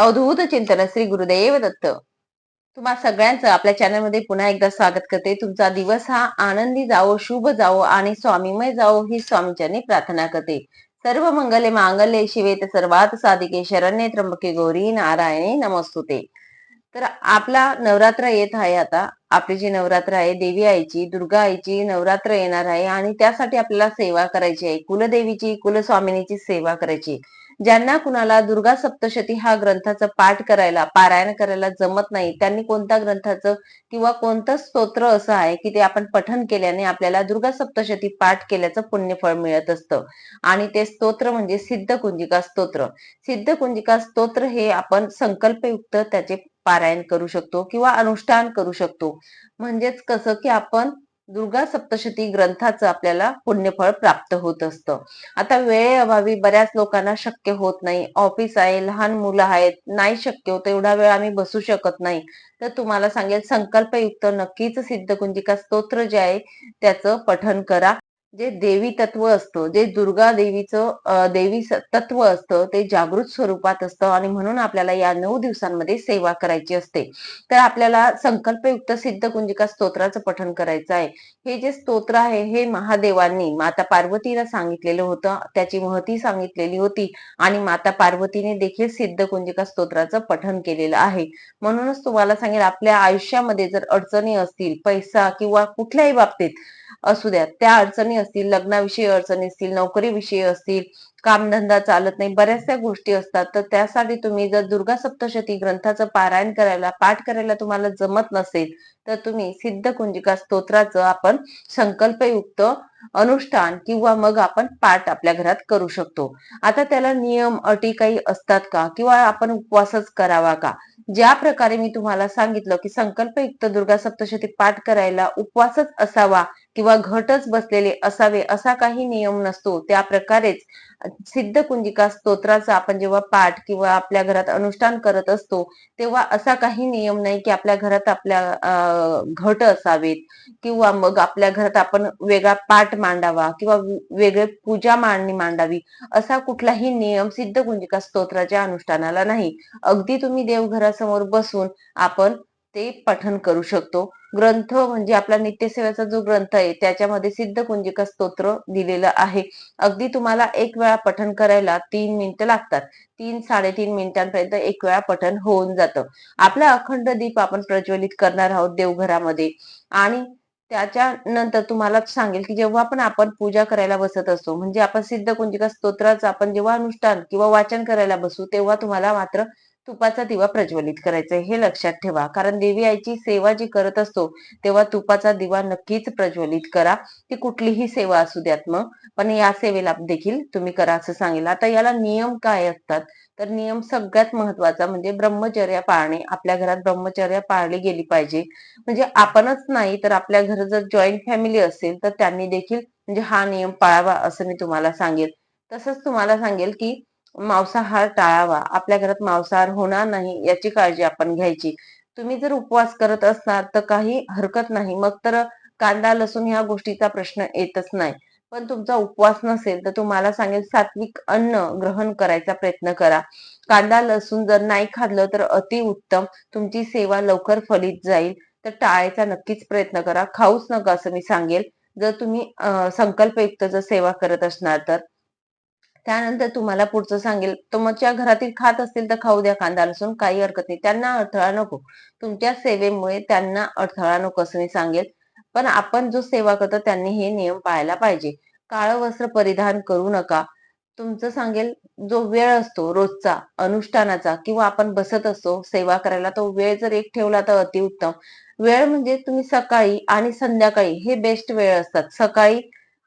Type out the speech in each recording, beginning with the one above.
अवधूत चिंतन श्री गुरुदेव दत्त. तुम्हा सगळ्यांचं आपल्या चॅनलमध्ये पुन्हा एकदा स्वागत करते. तुमचा दिवस हा आनंदी जावो शुभ जावो आणि स्वामीमय जावो ही स्वामींच्यानी प्रार्थना करते. सर्व मंगले मांगल्ये शिवेत सर्वात साधिके शरण्ये त्र्यंबके गौरी नारायणी नमस्तुते. तर आपला नवरात्र येत आहे आता. आपली जी नवरात्र आहे देवी आईची दुर्गा आईची नवरात्र येणार आहे आणि त्यासाठी आपल्याला सेवा करायची आहे. कुलदेवीची कुलस्वामिनीची सेवा करायची ज्यांना कुणाला दुर्गा सप्तशती हा ग्रंथाचं पाठ करायला पारायण करायला जमत नाही त्यांनी कोणत्या ग्रंथाचं किंवा कोणतं स्तोत्र असं आहे की ते आपण पठन केल्याने आपल्याला दुर्गा सप्तशती पाठ केल्याचं पुण्यफळ मिळत असतं? आणि ते स्तोत्र म्हणजे सिद्ध कुंजिका स्तोत्र. सिद्ध कुंजिका स्तोत्र हे आपण संकल्पयुक्त त्याचे पारायण करू शकतो किंवा अनुष्ठान करू शकतो. म्हणजेच कसं की आपण दुर्गा सप्तशती ग्रंथाचं आपल्याला पुण्यफळ प्राप्त होत असतं. आता वेळेअभावी बऱ्याच लोकांना शक्य होत नाही. ऑफिस आहे लहान मुलं आहेत नाही शक्य होत एवढा वेळ आम्ही बसू शकत नाही. तर तुम्हाला सांगेल संकल्पयुक्त नक्कीच सिद्धकुंजिका स्तोत्र जे आहे त्याचं पठन करा. जे देवी तत्व असतं जे दुर्गा देवीचं देवी तत्व असतं ते जागृत स्वरूपात असतं आणि म्हणून आपल्याला या नऊ दिवसांमध्ये सेवा करायची असते. तर आपल्याला संकल्पयुक्त सिद्ध कुंजिका स्तोत्राचं पठन करायचं आहे. हे जे स्तोत्र आहे हे महादेवांनी माता पार्वतीला सांगितलेलं होतं त्याची महती सांगितलेली होती आणि माता पार्वतीने देखील सिद्ध कुंजिका स्तोत्राचं पठन केलेलं आहे. म्हणूनच तुम्हाला सांगेल आपल्या आयुष्यामध्ये जर अडचणी असतील पैसा किंवा कुठल्याही बाबतीत असू द्या. त्या अडचणी असतील लग्नाविषयी अडचणी असतील नोकरीविषयी असतील कामधंदा चालत नाही बऱ्याचशा गोष्टी असतात. तर त्यासाठी तुम्ही जर दुर्गा सप्तशती ग्रंथाचं पारायण करायला पाठ करायला तुम्हाला जमत नसेल तर तुम्ही सिद्ध कुंजिका स्तोत्राचं आपण संकल्पयुक्त अनुष्ठान किंवा मग आपण पाठ आपल्या घरात करू शकतो. आता त्याला नियम अटी काही असतात का? किंवा आपण उपवासच करावा का? ज्या प्रकारे मी तुम्हाला सांगितलं की संकल्पयुक्त दुर्गा सप्तशती पाठ करायला उपवासच असावा किंवा घटच बसलेले असावे असा काही नियम नसतो. त्या प्रकारेच सिद्ध कुंजिका स्तोत्राचा आपण जेव्हा पाठ किंवा आपल्या घरात अनुष्ठान करत असतो तेव्हा असा काही नियम नाही की आपल्या घरात आपल्या घट असावेत किंवा मग आपल्या घरात आपण वेगळा पाठ मांडावा किंवा वेगळे पूजा मांडणी मांडावी असा कुठलाही नियम सिद्ध कुंजिका स्तोत्राच्या अनुष्ठानाला नाही. अगदी तुम्ही देवघरासमोर बसून आपण ते पठन करू शकतो. ग्रंथ म्हणजे आपला नित्यसेवेचा जो ग्रंथ आहे त्याच्यामध्ये सिद्ध कुंजिका स्तोत्र दिलेलं आहे. अगदी तुम्हाला एक वेळा पठन करायला तीन मिनिटं लागतात. तीन साडेतीन मिनिटांपर्यंत एक वेळा पठन होऊन जातं. आपला अखंड दीप आपण प्रज्वलित करणार आहोत देवघरामध्ये. आणि त्याच्यानंतर तुम्हाला सांगेल की जेव्हा पण आपण पूजा करायला बसत असतो म्हणजे आपण सिद्ध कुंजिका स्तोत्राचं आपण जेव्हा अनुष्ठान किंवा वाचन करायला बसू तेव्हा तुम्हाला मात्र तुपाचा दिवा प्रज्वलित करायचा हे लक्षात ठेवा. कारण देवी आईची सेवा जी करत असतो तेव्हा तुपाचा दिवा नक्कीच प्रज्वलित करा. ती कुठलीही सेवा असू द्यात मग पण या सेवेला देखील तुम्ही करा असं सांगेल. आता याला नियम काय असतात? तर नियम सगळ्यात महत्त्वाचा म्हणजे ब्रह्मचर्या पाळणे. आपल्या घरात ब्रह्मचर्या पाळली गेली पाहिजे. म्हणजे आपणच नाही तर आपल्या घरात जर जॉईंट फॅमिली असेल तर त्यांनी देखील म्हणजे हा नियम पाळावा असं मी तुम्हाला सांगेल. तसंच तुम्हाला सांगेल की मांसाहार टाळावा. आपल्या घरात मांसाहार होणार नाही याची काळजी आपण घ्यायची. तुम्ही जर उपवास करत असणार तर काही हरकत नाही. मग तर कांदा लसूण ह्या गोष्टीचा प्रश्न येतच नाही. पण तुमचा उपवास नसेल तर तुम्हाला सांगेल सात्विक अन्न ग्रहण करायचा प्रयत्न करा. कांदा लसूण जर नाही खाल्लं तर अति उत्तम. तुमची सेवा लवकर फलित जाईल. तर टाळायचा नक्कीच प्रयत्न करा. खाऊच नका असं मी सांगेल. जर तुम्ही संकल्पयुक्त जर सेवा करत असणार तर. त्यानंतर तुम्हाला पुढचं सांगेल तुमच्या घरातील खात असतील तर खाऊ द्या कांदा लसूण काही हरकत नाही. त्यांना अडथळा नको. तुमच्या सेवेमुळे त्यांना अडथळा नको असं मी सांगेल. पण आपण जो सेवा करतो त्यांनी हे नियम पाळायला पाहिजे. काळं वस्त्र परिधान करू नका. तुमचं सांगेल जो वेळ असतो रोजचा अनुष्ठानाचा किंवा आपण बसत असतो सेवा करायला तो वेळ जर एक ठेवला तर अतिउत्तम. वेळ म्हणजे तुम्ही सकाळी आणि संध्याकाळी हे बेस्ट वेळ असतात. सकाळी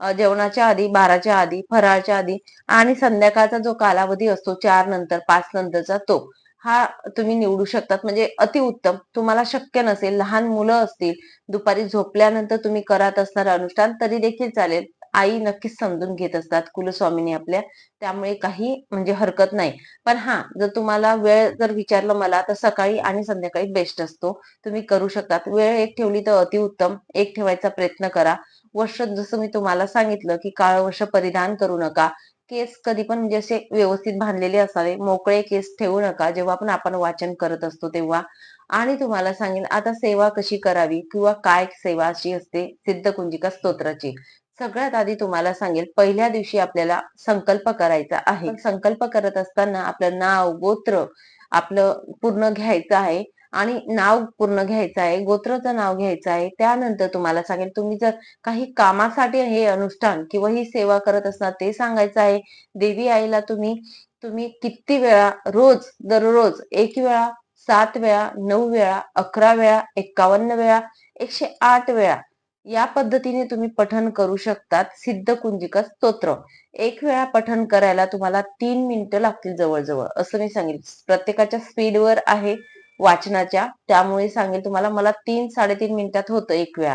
जेवणाच्या आधी बाराच्या आधी फराळच्या आधी आणि संध्याकाळचा जो कालावधी असतो चार नंतर पाच नंतरचा तो हा तुम्ही निवडू शकतात. म्हणजे अतिउत्तम तुम्हाला शक्य नसेल लहान मुलं असतील दुपारी झोपल्यानंतर तुम्ही करत असणार अनुष्ठान तरी देखील चालेल. आई नक्कीच समजून घेत असतात कुलस्वामीनी आपल्या त्यामुळे काही म्हणजे हरकत नाही. पण हा जर तुम्हाला वेळ जर विचारलं मला तर सकाळी आणि संध्याकाळी बेस्ट असतो. तुम्ही करू शकतात. वेळ एक ठेवली तर अतिउत्तम एक ठेवायचा प्रयत्न करा. वस्त्र जसं मी तुम्हाला सांगितलं की काळ वर्ष परिधान करू नका. केस कधी पण म्हणजे असे व्यवस्थित बांधलेले असावे. मोकळे केस ठेवू नका. जेव्हा पण आपण वाचन करत असतो तेव्हा. आणि तुम्हाला सांगेल आता सेवा कशी करावी किंवा काय सेवा अशी असते? सिद्धकुंजिका स्तोत्राची. सगळ्यात आधी तुम्हाला सांगेल पहिल्या दिवशी आपल्याला संकल्प करायचा आहे. संकल्प करत असताना आपलं नाव गोत्र आपलं पूर्ण घ्यायचं आहे. आणि नाव पूर्ण घ्यायचं आहे गोत्राचं नाव घ्यायचं आहे त्यानंतर तुम्हाला सांगेल तुम्ही जर काही कामासाठी हे अनुष्ठान किंवा ही सेवा करत असणार ते सांगायचं आहे देवी आईला तुम्ही तुम्ही किती वेळा रोज दररोज एक वेळा सात वेळा नऊ वेळा अकरा वेळा एक्कावन्न वेळा एकशे आठ वेळा या पद्धतीने तुम्ही पठन करू शकतात सिद्ध कुंजिका स्तोत्र. एक वेळा पठन करायला तुम्हाला तीन मिनिटं लागतील जवळजवळ असं मी सांगेल प्रत्येकाच्या स्पीडवर आहे वाचनाच्या. त्यामुळे सांगेल तुम्हाला मला तीन साडेतीन मिनिटात होतं एक वेळा.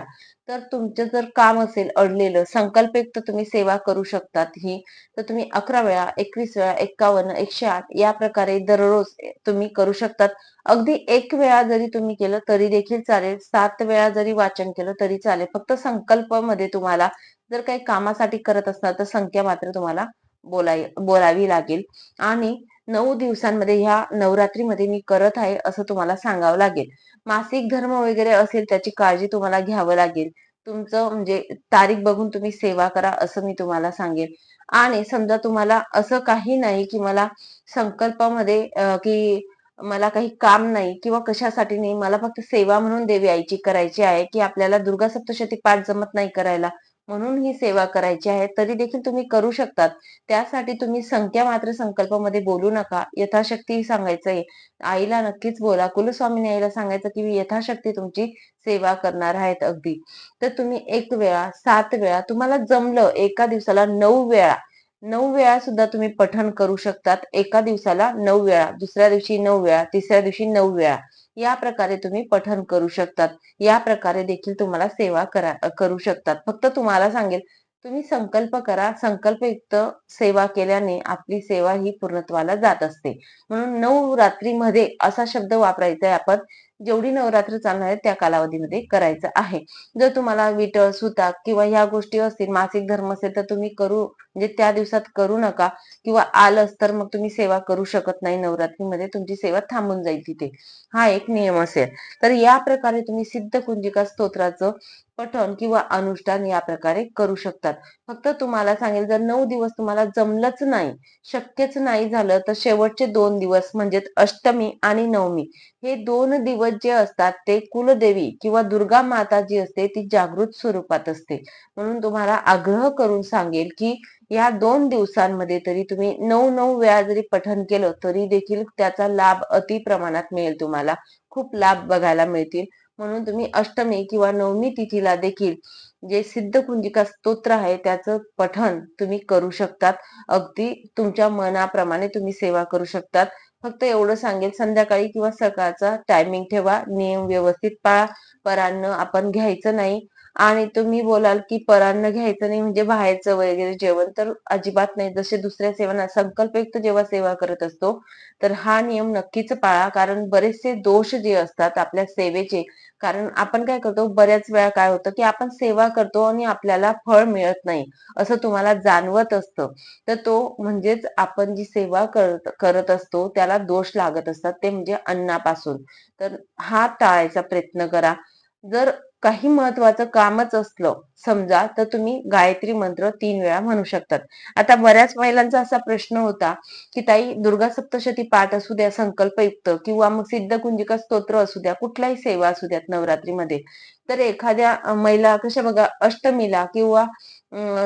तर तुमचं जर काम असेल अडलेलं संकल्पयुक्त तुम्ही सेवा करू शकतात ही तर तुम्ही अकरा वेळा एकवीस वेळा एक्कावन्न एकशे आठ या प्रकारे दररोज तुम्ही करू शकतात. अगदी एक वेळा जरी तुम्ही केलं तरी देखील चालेल. सात वेळा जरी वाचन केलं तरी चालेल. फक्त संकल्पमध्ये तुम्हाला जर काही कामासाठी करत असणार तर संख्या मात्र तुम्हाला बोलाय बोलावी लागेल. आणि नऊ दिवसांमध्ये ह्या नवरात्रीमध्ये मी करत आहे असं तुम्हाला सांगावं लागेल. मासिक धर्म वगैरे असेल त्याची काळजी तुम्हाला घ्यावं लागेल. तुमचं म्हणजे तारीख बघून तुम्ही सेवा करा असं मी तुम्हाला सांगेन आणि समजा तुम्हाला असं काही नाही की मला संकल्पामध्ये की मला काही काम नाही किंवा कशासाठी नाही मला फक्त सेवा म्हणून देवी आईची करायची आहे की आपल्याला दुर्गा सप्तशती पाठ जमत नाही करायला. म्हणून ही सेवा करायची आहे. तरी देखील तुम्ही करू शकतात. त्यासाठी तुम्ही संख्या मात्र संकल्पामध्ये बोलू नका. यथाशक्ती सांगायचं आहे आईला नक्कीच बोला. कुलस्वामीने आईला सांगायचं की यथाशक्ती तुमची सेवा करणार आहेत अगदी. तर तुम्ही एक वेळा सात वेळा तुम्हाला जमलं एका दिवसाला नऊ वेळा नऊ वेळा सुद्धा तुम्ही पठण करू शकतात. एका दिवसाला नऊ वेळा दुसऱ्या दिवशी नऊ वेळा तिसऱ्या दिवशी नऊ वेळा. या प्रकारे तुम्ही पठन करू शकतात. या प्रकारे देखील तुम्हाला सेवा करा करू शकतात. फक्त तुम्हाला सांगेल तुम्ही संकल्प करा. संकल्पयुक्त सेवा केल्याने आपली सेवा ही पूर्णत्वाला जात असते. म्हणून नऊ रात्रीमध्ये असा शब्द वापरायचा आहे आपण जेवढी नवरात्र चालणार आहे त्या कालावधीमध्ये करायचं आहे. जर तुम्हाला विटळ सुताक किंवा ह्या गोष्टी असतील मासिक धर्म असेल तर तुम्ही करू म्हणजे त्या दिवसात करू नका. किंवा आलंच तर मग तुम्ही सेवा करू शकत नाही नवरात्रीमध्ये तुमची सेवा थांबून जाईल तिथे. हा एक नियम असेल. तर या प्रकारे तुम्ही सिद्ध कुंजिका स्तोत्राचं पठण किंवा अनुष्ठान या प्रकारे करू शकतात. फक्त तुम्हाला सांगेल जर नऊ दिवस तुम्हाला जमलंच नाही शक्यच नाही झालं तर शेवटचे दोन दिवस म्हणजे अष्टमी आणि नवमी हे दोन दिवस जे असतात ते कुलदेवी किंवा दुर्गा माता जी असते ती जागृत स्वरूपात असते. म्हणून तुम्हाला आग्रह करून सांगेल की या दोन दिवसांमध्ये तरी तुम्ही नऊ नऊ वेळा जरी पठन केलं तरी देखील त्याचा लाभ अति प्रमाणात मिळेल तुम्हाला. खूप लाभ बघायला मिळतील. म्हणून तुम्ही अष्टमी किंवा नवमी तिथीला देखील जे सिद्ध कुंजिका स्तोत्र आहे त्याचं पठन तुम्ही करू शकतात. अगदी तुमच्या मनाप्रमाणे तुम्ही सेवा करू शकतात. फक्त एवढं सांगेल संध्याकाळी किंवा सकाळचा टायमिंग ठेवा नियम व्यवस्थित पाळा. परान्न आपण घ्यायचं नाही. आणि तुम्ही बोलाल की परान्न घ्यायचं नाही म्हणजे बाहेरचं वगैरे जेवण तर अजिबात नाही. जसे दुसऱ्या सेवांना संकल्पयुक्त जेव्हा सेवा करत असतो तर हा नियम नक्कीच पाळा. कारण बरेचसे दोष जे असतात आपल्या सेवेचे कारण आपण काय करतो बऱ्याच वेळा काय होतं की आपण सेवा करतो आणि आपल्याला फळ मिळत नाही असं तुम्हाला जाणवत असतं. तर तो म्हणजेच आपण जी सेवा करत करत असतो त्याला दोष लागत असतात. ते म्हणजे अन्नापासून. तर हा टाळायचा प्रयत्न करा. जर काही महत्वाचं कामच असलं समजा तर तुम्ही गायत्री मंत्र तीन वेळा म्हणू शकतात. आता बऱ्याच महिलांचा असा प्रश्न होता की ताई दुर्गा सप्तशती पाठ असू द्या संकल्पयुक्त किंवा मग सिद्ध कुंजिका स्तोत्र असू द्या कुठलाही सेवा असू द्यात नवरात्रीमध्ये तर एखाद्या महिला कशा बघा अष्टमीला किंवा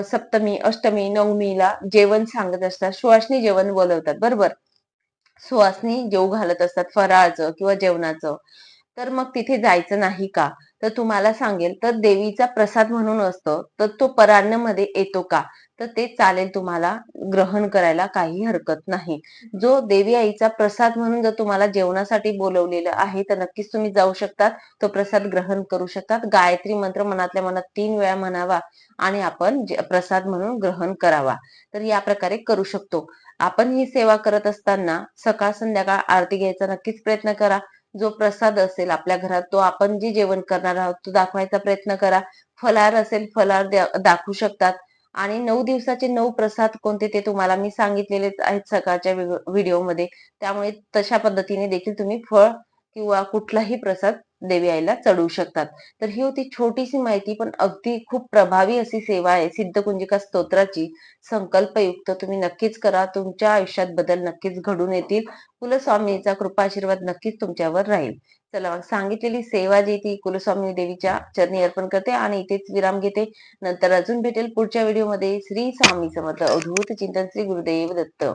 सप्तमी अष्टमी नवमीला जेवण सांगत असतात सुवासनी जेवण बोलवतात बरोबर? सुवासनी जेव घालत असतात फराळचं किंवा जेवणाचं. तर मग तिथे जायचं नाही का? तर तुम्हाला सांगेल तर देवीचा प्रसाद म्हणून असतो तर तो परान्नमध्ये येतो का? तर ते चालेल तुम्हाला ग्रहण करायला काही हरकत नाही. जो देवी आईचा प्रसाद म्हणून जर तुम्हाला जेवणासाठी बोलवलेलं आहे तर नक्कीच तुम्ही जाऊ शकतात. तो प्रसाद ग्रहण करू शकतात. गायत्री मंत्र मनातल्या मनात तीन वेळा म्हणावा आणि आपण प्रसाद म्हणून ग्रहण करावा. तर या प्रकारे करू शकतो. आपण ही सेवा करत असताना सकाळ संध्याकाळ आरती घ्यायचा नक्कीच प्रयत्न करा. जो प्रसाद असेल आपल्या घरात तो आपण जे जेवण करणार आहोत तो दाखवायचा प्रयत्न करा. फलार असेल फलार दाखवू शकतात. आणि नऊ दिवसाचे नऊ प्रसाद कोणते ते तुम्हाला मी सांगितलेले आहेत सकाळच्या व्हिडिओमध्ये. त्यामुळे तशा पद्धतीने देखील तुम्ही फळ किंवा कुठलाही प्रसाद देवी आईला चढवू शकतात. तर ही होती छोटीशी माहिती पण अगदी खूप प्रभावी अशी सेवा आहे. सिद्धकुंजिका स्तोत्राची संकल्पयुक्त तुम्ही नक्कीच करा. तुमच्या आयुष्यात बदल नक्कीच घडून येतील. कुलस्वामीचा कृपा आशीर्वाद नक्कीच तुमच्यावर राहील. चला मग सांगितलेली सेवा जी ती कुलस्वामी देवीच्या चरणी अर्पण करते आणि इथेच विराम घेते. नंतर अजून भेटेल पुढच्या व्हिडिओमध्ये. श्री स्वामी समर्थ. अवधूत चिंतन श्री गुरुदेव दत्त.